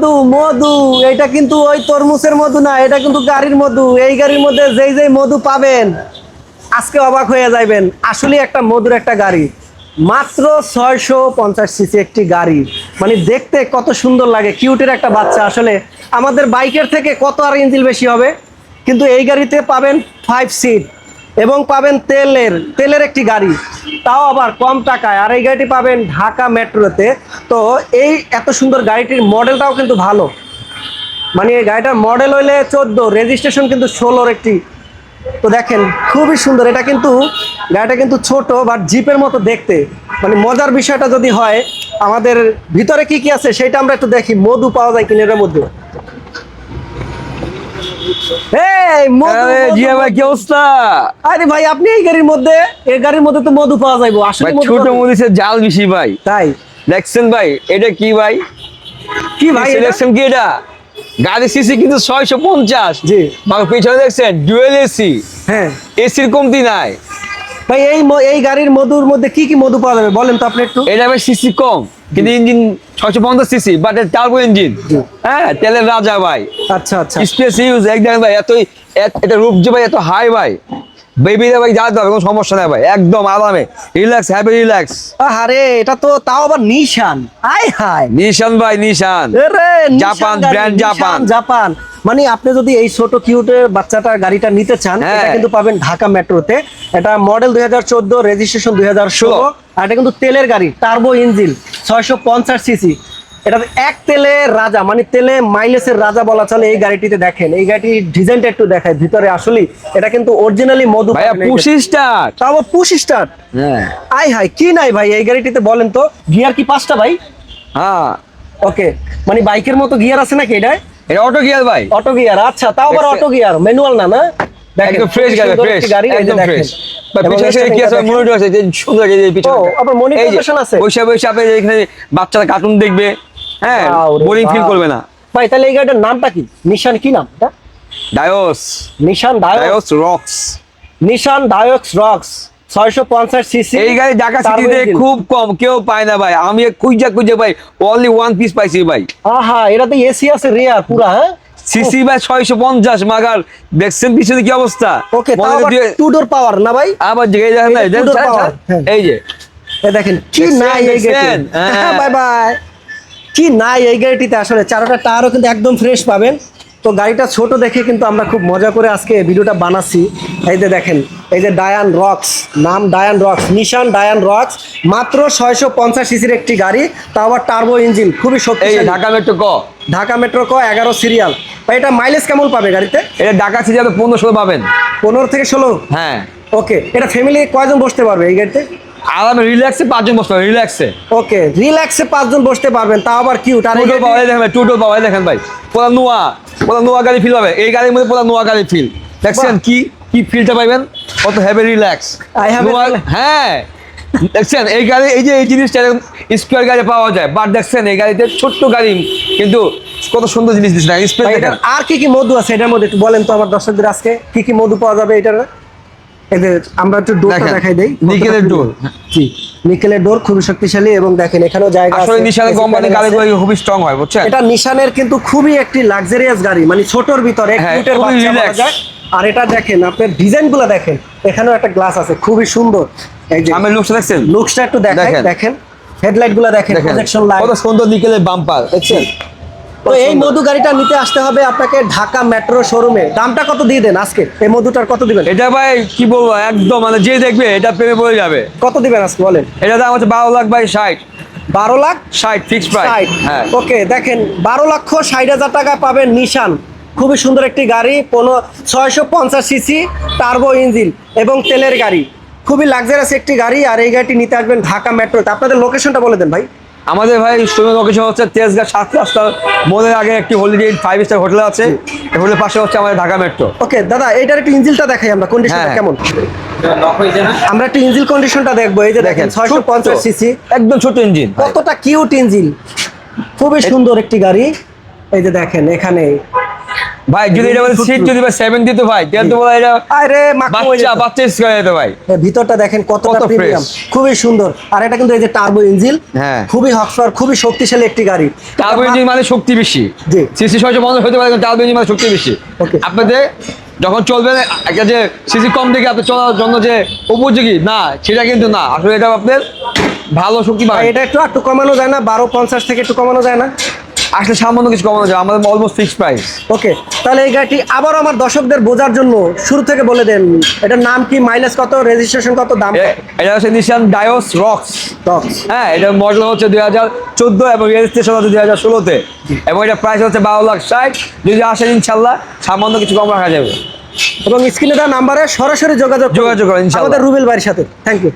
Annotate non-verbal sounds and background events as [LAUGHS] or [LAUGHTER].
মধু মধু, এটা কিন্তু ওই তরমুজের মধু না, এটা কিন্তু গাড়ির মধু। এই গাড়ির মধ্যে যেই যেই মধু পাবেন, আজকে অবাক হয়ে যাবেন আসলে একটা মধুর একটা গাড়ি। মাত্র ছয়শো পঞ্চাশ সিসি একটি গাড়ি। মানে দেখতে কত সুন্দর লাগে, কিউটের একটা বাচ্চা। আসলে আমাদের বাইকের থেকে কত আর ইঞ্জিল বেশি হবে? কিন্তু এই গাড়িতে পাবেন ফাইভ সিট এবং পাবেন তেলের তেলের একটি গাড়ি। তাও আবার কম টাকায়। আর এই গাড়িটি পাবেন ঢাকা মেট্রোতে। তো এই এত সুন্দর গাড়িটির মডেলটাও কিন্তু ভালো। মানে এই গাড়িটার মডেল হইলে চোদ্দ, রেজিস্ট্রেশন কিন্তু ষোলোর একটি। তো দেখেন, খুবই সুন্দর। এটা কিন্তু, গাড়িটা কিন্তু ছোট, বাট জিপের মতো দেখতে। মানে মজার বিষয়টা যদি হয়, আমাদের ভিতরে কি কি আছে সেটা আমরা একটু দেখি। মধু পাওয়া যায় কিনা এর মধ্যে। এই মধু, আরে মধু, জিয়া ভাই কি অবস্থা? আরে ভাই আপনি এই গাড়ির মধ্যে এই গাড়ির মধ্যে তো মধু পাওয়া যাইবো। আসলে ছোট মরিচে জাল বেশি ভাই। তাই? দেখছেন ভাই এটা কি ভাই? কি ভাই এটা? কি এটা? গাড়ি সিসি কিন্তু ছয়শো পঞ্চাশ। জি। আমার পিছনে দেখছেন ডুয়েল এসি হ্যাঁ। এসির কমতি নাই। ভাই এই এই গাড়ির মধুর মধ্যে কি কি মধু পাওয়া যাবে? বলেন তো আপনি একটু। এটা ভাই সিসি কম। কিন্তু ইঞ্জিন ছয়শো পঞ্চাশ সিসি বাট টার্বো ইঞ্জিন হ্যাঁ তেলের রাজা ভাই। আচ্ছা আচ্ছা। স্পেস ইউজ একদম ভাই এত এটা রূপ যে ভাই এত হাই ভাই। বেবিরা ভাই যাতে হবে কোনো সমস্যা নাই ভাই একদম আরামে। রিল্যাক্স হ্যাপি রিল্যাক্স আরে এটা তো তাও আবার নিশান আয় হায়। নিশান ভাই Nissan Japan, Nissan Japan. Japan মানে আপনি যদি এই ছোট কিউটের বাচ্চাটার গাড়িটা নিতে চান হ্যাঁ। এটা কিন্তু পাবেন ঢাকা মেট্রোতে। এটা মডেল দুই হাজার চোদ্দ রেজিস্ট্রেশন দুই হাজার ষোলো। আর এটা কিন্তু তেলের গাড়ি টার্বো ইঞ্জিন ছয়শো পঞ্চাশ সিসি এটা এক তেলে রাজা মানে তেলে মাইলেজের রাজা বলা চলে এই গাড়িটিতে দেখেন। এই গাড়িটির ডিজাইনটা একটু দেখায় ভিতরে আসলে এটা কিন্তু অরিজিনালি মধু পুশি স্টার্ট তাও পুশ স্টার্ট হ্যাঁ। আই হাই কি নাই ভাই এই গাড়িটিতে বলেন তো গিয়ার কি পাঁচটা ভাই? হ্যাঁ। ওকে মানে বাইকের মতো গিয়ার আছে নাকি এটা এটা অটো গিয়ার ভাই। অটো গিয়ার আচ্ছা তাও আবার অটো গিয়ার ম্যানুয়াল না না? একদম ফ্রেশ গাড়ি ফ্রেশ গাড়ি একদম ফ্রেশ ভাই এবং পিছনে এর কি আছে? মনিটর আছে যে সুন্দর যে পিছনে। আবার monitor এই যে, version আছে? বসে বসে আপনি এখানে বাচ্চারা কার্টুন দেখবে হ্যাঁ বোরিং ফিল করবে না। ভাই তাহলে এই গাড়িটার নামটা কি? নিশান কি নাম এটা? ডায়োস নিশান ডায়োস রক্স নিশান ডায়োক্স রক্স ছয়শো পঞ্চাশ সিসি এই গাড়ি ঢাকা সিটিতে খুব কম কেউ পায় না ভাই। আমি খুঁজা খুঁজে ভাই অনলি ওয়ান পিস পাইছি ভাই। আহা এটাতে এসি আছে রেয়ার পুরা হ্যাঁ? সিসি ভাই ছয়শো পঞ্চাশ মাগার দেখছেন পিছনে কি অবস্থা? ওকে টু ডোর পাওয়ার না ভাই? আবার এই যে। হ্যাঁ। এই যে। দেখেন কি নাই এই হ্যাঁ। [LAUGHS] Bye bye. কি নাই এই গাড়িটিতে আসলে? চারোটা টায়ারও কিন্তু একদম ফ্রেশ পাবেন। তো গাড়িটা ছোট দেখে কিন্তু আমরা খুব মজা করে আজকে ভিডিওটা বানাচ্ছি। এই যে দেখেন এই যে ডায়ান রক্স নাম ডায়ান রক্স নিশান ডায়ান রক্স মাত্র ছয়শো পঞ্চাশ সিসির একটি গাড়ি তাও আবার টার্বো ইঞ্জিন খুবই এই ঢাকা মেট্রো ক? ঢাকা মেট্রো ক এগারো সিরিয়াল এটা মাইলেজ কেমন পাবে গাড়িতে? এটা ঢাকা আপনি পনেরো ষোলো পাবেন। পনেরো থেকে ষোলো? হ্যাঁ। ওকে এটা ফ্যামিলি কয়জন বসতে পারবে এই গাড়িতে? আরামে রিল্যাক্সে পাঁচজন বসতে হবে রিল্যাক্সে ওকে রিল্যাক্সে পাঁচজন বসতে পারবেন তাও আবার কিউট আর টুটো পাওয়া দেখেন ভাই টুটো পাওয়া দেখেন ভাই। পুরো নোয়া পুরো নোয়া গাড়ি ফিল হবে এই গাড়ির মধ্যে পুরো নোয়া গাড়ি ফিল দেখছেন কি কি ফিলটা পাইবেন? কত হ্যাভি রিল্যাক্স have a হ্যাঁ। দেখছেন এই গাড়ি এই যে এই জিনিসটা স্কোয়ার গাড়ি পাওয়া যায় বাট দেখছেন এই গাড়িতে ছোট্ট গাড়ি কিন্তু কত সুন্দর জিনিস দিচ্ছে আর কি কি মধু আছে? এটার মধ্যে একটু বলেন তো আমার দর্শকদের আজকে। কি কি মধু পাওয়া যাবে এটার? এদের আমরা একটু ডোরটা দেখাই দেই। নিকেলের ডোর। জি নিকেলের ডোর খুবই শক্তিশালী এবং দেখেন এখানেও জায়গা আসলে আছে, নিশানের কোম্পানি গাড়িগুলো খুবই স্ট্রং হয় বুঝছেন? এটা নিশানের কিন্তু খুবই একটি লাক্সারিয়াস গাড়ি মানে ছোটর ভিতরে হ্যাঁ, কিউটের বাচ্চা বলা যায়। আর এটা দেখেন আপনার ডিজাইনগুলো দেখেন এখানেও একটা গ্লাস আছে খুবই সুন্দর। এই যে আমি লুকস দেখছেন? লুকসটা একটু দেখাই দেখেন। দেখেন। হেডলাইটগুলো দেখেন দেখেন। প্রজেকশন লাইট কত সুন্দর নিকেলের বাম্পার দেখছেন? তো এই মধু গাড়িটা নিতে আসতে হবে আপনাকে ঢাকা মেট্রো শোরুমে। দামটা কত দিয়ে দেন আজকে? এই মধুটার কত দিবেন? এটা ভাই কি বলব একদম মানে যে দেখবে এটা প্রেমে পড়ে যাবে। কত দিবেন আজকে বলেন? এটা দাম হচ্ছে বারো লাখ বাই ষাট। বারো লাখ? ষাট ফিক্স প্রাইস ষাট। হ্যাঁ। ওকে দেখেন বারো লক্ষ ষাট হাজার টাকা পাবেন নিশান। খুবই সুন্দর একটি গাড়ি পনেরো ছয়শো পঞ্চাশ সিসি টার্বো ইঞ্জিন এবং তেলের গাড়ি। খুবই লাক্সারিয়াস একটি গাড়ি আর এই গাড়িটি নিতে আসবেন ঢাকা মেট্রোতে। আপনাদের লোকেশনটা বলে দেন ভাই। আমাদের ভাই সুন্দর লোকেশন হচ্ছে তেজগাঁ সাত রাস্তার মোড়ের আগে একটি হলিডে ফাইভ স্টার হোটেল আছে। হোটেলের পাশে হচ্ছে আমাদের ঢাকা মেট্রো ওকে দাদা এটার একটু ইঞ্জিলটা দেখাই আমরা কন্ডিশনটা হ্যাঁ। কেমন? আমরা একটু ইঞ্জিল কন্ডিশনটা দেখব এই যে দেখেন ছয়শো পঞ্চাশ সিসি একদম ছোট ইঞ্জিন। কতটা কিউট ইঞ্জিল। খুবই সুন্দর একটি গাড়ি। এই যে দেখেন এখানে ভাই যদি এটা সিট যদি ভাই দিত ভাই তাহলে তো বলে এটা আরে বাচ্চা বাচ্চা স্কোয়ার যেত ভাই। ভিতরটা দেখেন কতটা কত প্রিমিয়াম খুবই সুন্দর। আর এটা কিন্তু এই যে টার্বো ইঞ্জিন হ্যাঁ। খুবই হকসর খুবই শক্তিশালী একটি গাড়ি। টার্বো ইঞ্জিন মানে শক্তি বেশি। জি। সিসি ছয়শো পঞ্চাশ হতে পারে টার্বো ইঞ্জিন মানে শক্তি বেশি. আপনাদের যখন চলবেন একটা যে সিসি কম থেকে আপনি চলার জন্য যে উপযোগী না সেটা কিন্তু না। আসলে এটা আপনার ভালো শক্তি এটা একটু একটু কমানো যায় না বারো পঞ্চাশ থেকে একটু কমানো যায় না। আসলে সামান্য কিছু কমানো যায় আমাদের অলমোস্ট ফিক্সড প্রাইস ওকে তাহলে এই গাড়িটি আবারও আমার দর্শকদের বোঝার জন্য শুরু থেকে বলে দেন এটার নাম কি মাইলেজ কত রেজিস্ট্রেশন কত দাম এটা হচ্ছে নিশান ডায়োস রক্স টক্স হ্যাঁ এটা মডেল হচ্ছে দুই হাজার চোদ্দ এবং রেজিস্ট্রেশন হচ্ছে দুই হাজার ষোলোতে। এবং এটা প্রাইস হচ্ছে বারো লাখ ষাট। যদি আসেন ইনশাল্লাহ সামান্য কিছু কম রাখা যাবে। এবং স্ক্রিনে দেওয়া নাম্বারে সরাসরি যোগাযোগ যোগাযোগ করুন। আমাদের রুবেল বাড়ির সাথে। Thank you